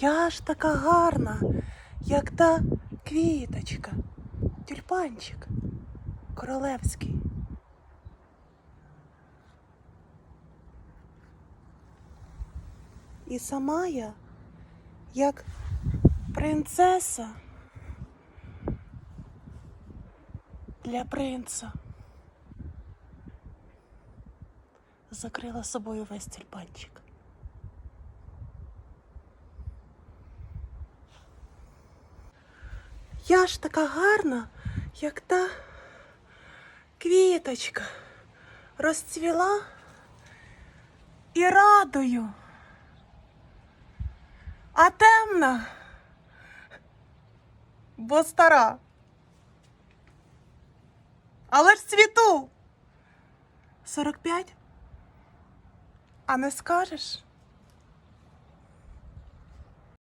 Я ж така гарна, як та квіточка, тюльпанчик королевський. І сама я, як принцеса для принца. Закрила собою весь тюльпанчик. Я ж така гарна, як та квіточка розцвіла і радою. А темна, бо стара. Але ж цвіту. 45? А не скажеш?